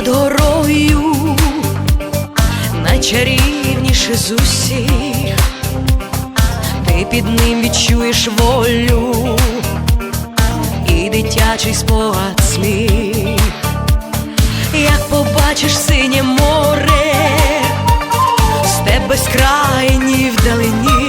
над горою, найчарівніше з усіх, ти під ним відчуєш волю і дитячий спогад сміх, як побачиш синє море, степ безкрайній вдалині,